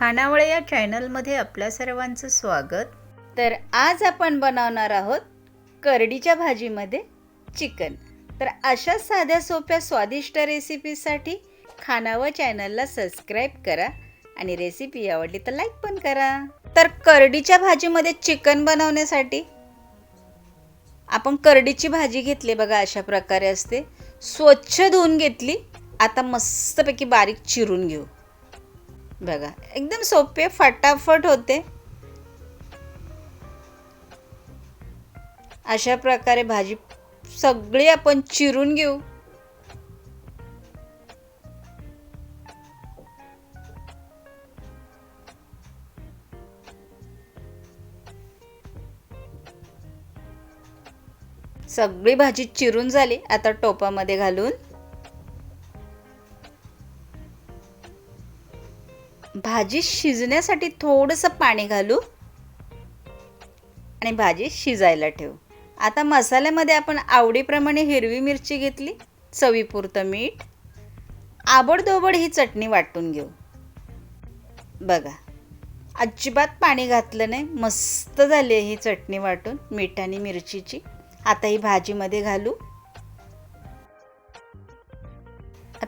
खानावळे या चॅनलमध्ये आपल्या सर्वांचं स्वागत. तर आज आपण बनवणार आहोत करडीच्या भाजीमध्ये चिकन. तर अशा साध्या सोप्या स्वादिष्ट रेसिपीसाठी खानावळ चॅनलला सबस्क्राईब करा आणि रेसिपी आवडली तर लाईक पण करा. तर करडीच्या भाजीमध्ये चिकन बनवण्यासाठी आपण करडीची भाजी घेतली बघा अशा प्रकारे असते. स्वच्छ धुवून घेतली. आता मस्तपैकी बारीक चिरून घेऊ. बघा एकदम सोपे फटाफट होते. अशा प्रकारे भाजी सगळी आपण चिरून घेऊ. सगळी भाजी चिरून झाली आता टोपामध्ये घालून. भाजी शिजण्यासाठी थोडंसं पाणी घालू आणि भाजी शिजायला ठेवू. आता मसाल्यामध्ये आपण आवडीप्रमाणे हिरवी मिरची घेतली चवीपुरतं मीठ आबडदोबड ही चटणी वाटून घेऊ. बघा अजिबात पाणी घातलं नाही मस्त झाली आहे ही चटणी वाटून मीठ आणि मिरचीची. आता ही भाजीमध्ये घालू.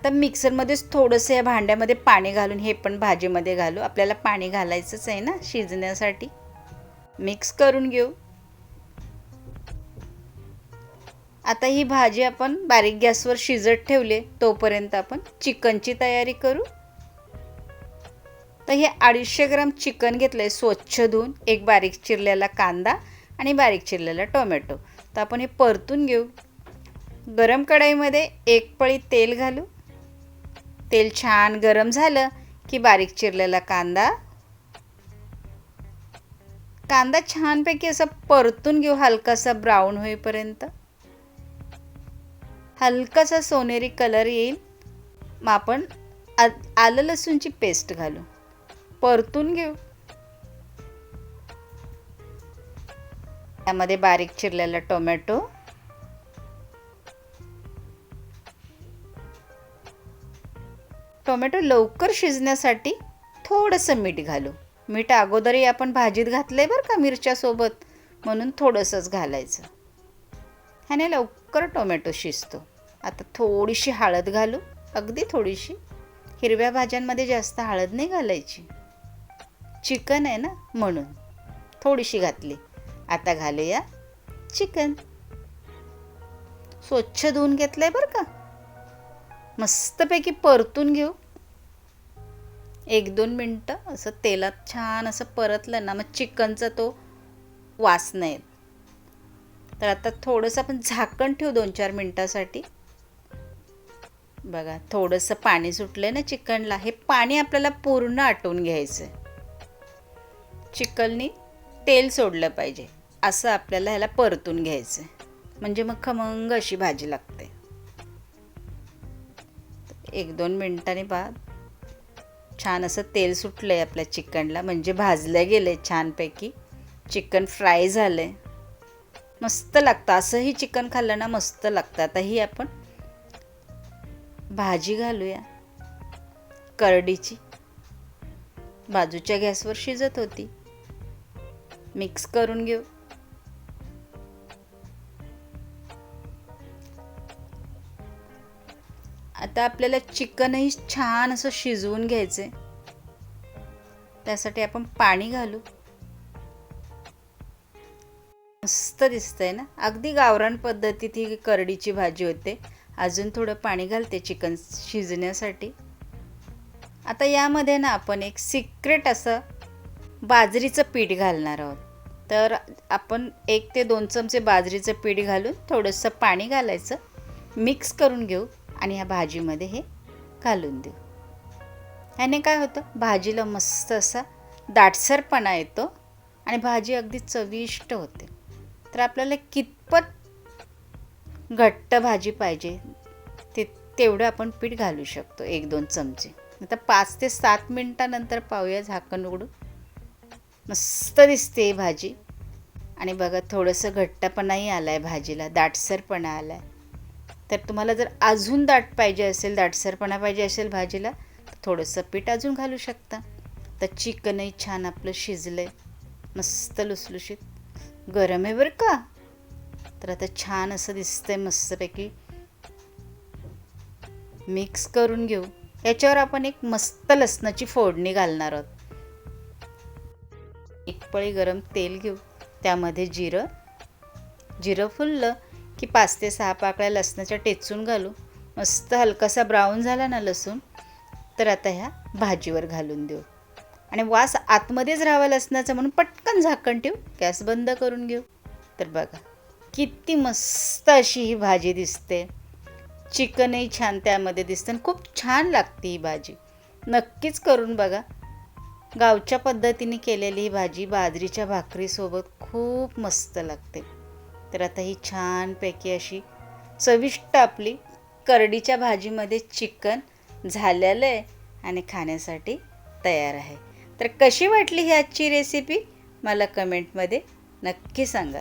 आता मिक्सरमध्येच थोडंसं या भांड्यामध्ये पाणी घालून हे पण भाजीमध्ये घालू. आपल्याला पाणी घालायचंच आहे ना शिजण्यासाठी. मिक्स करून घेऊ. आता ही भाजी आपण बारीक गॅसवर शिजत ठेवले तोपर्यंत आपण चिकनची तयारी करू. तर हे अडीचशे ग्राम चिकन घेतलं आहे स्वच्छ धुवून. एक बारीक चिरलेला कांदा आणि बारीक चिरलेला टोमॅटो. तर आपण हे परतून घेऊ. गरम कढईमध्ये एक पळी तेल घालू. तेल छान गरम झालं की बारीक चिरलेला कांदा. कांदा छानपैकी असा परतून घेऊ हलकासा ब्राऊन होईपर्यंत. हलकासा सोनेरी कलर येईल. मग आपण आ आलं लसूणची पेस्ट घालू. परतून घेऊ. त्यामध्ये बारीक चिरलेला टोमॅटो. टोमॅटो लवकर शिजण्यासाठी थोडंसं मीठ घालू. मीठ अगोदरही आपण भाजीत घातलं आहे बरं का मिरच्यासोबत म्हणून थोडंसंच घालायचं. ह्याने लवकर टोमॅटो शिजतो. आता थोडीशी हळद घालू. अगदी थोडीशी. हिरव्या भाज्यांमध्ये जास्त हळद नाही घालायची. चिकन आहे ना म्हणून. थोडीशी घातली. आता घालूया चिकन. स्वच्छ धुवून घेतलंय बरं का? मस्तपैकी परतून घेऊ. एक दोन मिनटं असं तेलात छान असं परतलं ना मग चिकनचा तो वास नाही तर आता थोडंसं आपण झाकण ठेवू दोन चार मिनटासाठी. बघा थोडंसं पाणी सुटलं ना चिकनला हे पाणी आपल्याला पूर्ण आटवून घ्यायचं चिकननी तेल सोडलं पाहिजे असं आपल्याला ह्याला परतून घ्यायचं आहे म्हणजे मग खमंग अशी भाजी लागते. एक दोन मिनटांनी बाद छान असं तेल सुटलं आहे आपल्या चिकनला म्हणजे भाजलं गेलं आहे छानपैकी. चिकन फ्राय झालं आहे मस्त लागतं. असंही चिकन खाल्लं ना मस्त लागतं. आता ही आपण भाजी घालूया. करडीची. बाजूच्या गॅसवर शिजत होती. मिक्स करून घेऊ. आता आपल्याला चिकनही छान असं शिजवून घ्यायचं त्यासाठी आपण पाणी घालू. मस्त दिसतंय ना? अगदी गावरान पद्धतीत ही करडीची भाजी होते. अजून थोडं पाणी घालते चिकन शिजण्यासाठी. आता यामध्ये ना आपण एक सिक्रेट असं बाजरीचं पीठ घालणार आहोत. तर आपण एक ते दोन चमचे बाजरीचं पीठ घालून थोडंसं पाणी घालायचं. मिक्स करून घेऊ. आणि ह्या भाजीमध्ये हे घालून देऊ. ह्याने काय होतं? भाजीला मस्त असा दाटसरपणा येतो आणि भाजी अगदी चविष्ट होते. तर आपल्याला कितपत घट्ट भाजी पाहिजे ते तेवढं आपण पीठ घालू शकतो एक दोन चमचे. आता पाच ते सात मिनटानंतर पाहूया झाकण उघडून. मस्त दिसते भाजी. आणि बघा थोडंसं घट्टपणाही आला आहे भाजीला दाटसरपणा आला आहे तर तुम्हाला जर अजून दाट पाहिजे असेल दाटसरपणा पाहिजे असेल भाजीला तर थोडंसं पीठ अजून घालू शकता. तर चिकनही छान आपलं शिजलंय मस्त लुसलुशीत. गरम आहे बरं का? तर आता छान असं दिसतंय मस्तपैकी. मिक्स करून घेऊ. याच्यावर आपण एक मस्त लसणाची फोडणी घालणार आहोत. एक पळी गरम तेल घेऊ. त्यामध्ये जिरं जिरं फुललं की पाच ते सहा पाकळ्या लसणाच्या टेचून घालू. मस्त हलकासा ब्राऊन झाला ना लसूण तर आता ह्या भाजीवर घालून देऊ. आणि वास आतमध्येच राहावा लसणाचा म्हणून पटकन झाकण ठेवू गॅस बंद करून घेऊ. तर बघा किती मस्त अशी ही भाजी दिसते. चिकनही छान त्यामध्ये दिसतं आणि खूप छान लागते ही भाजी. नक्कीच करून बघा. गावच्या पद्धतीने केलेली ही भाजी बाजरीच्या भाकरीसोबत खूप मस्त लागते. तर आता ही छानपैकी अशी चविष्ट आपली करडीच्या भाजीमध्ये चिकन झालेलं आहे आणि खाण्यासाठी तयार आहे. तर कशी वाटली ही आजची रेसिपी मला कमेंटमध्ये नक्की सांगा.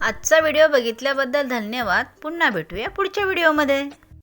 आजचा व्हिडिओ बघितल्याबद्दल धन्यवाद. पुन्हा भेटूया पुढच्या व्हिडिओमध्ये.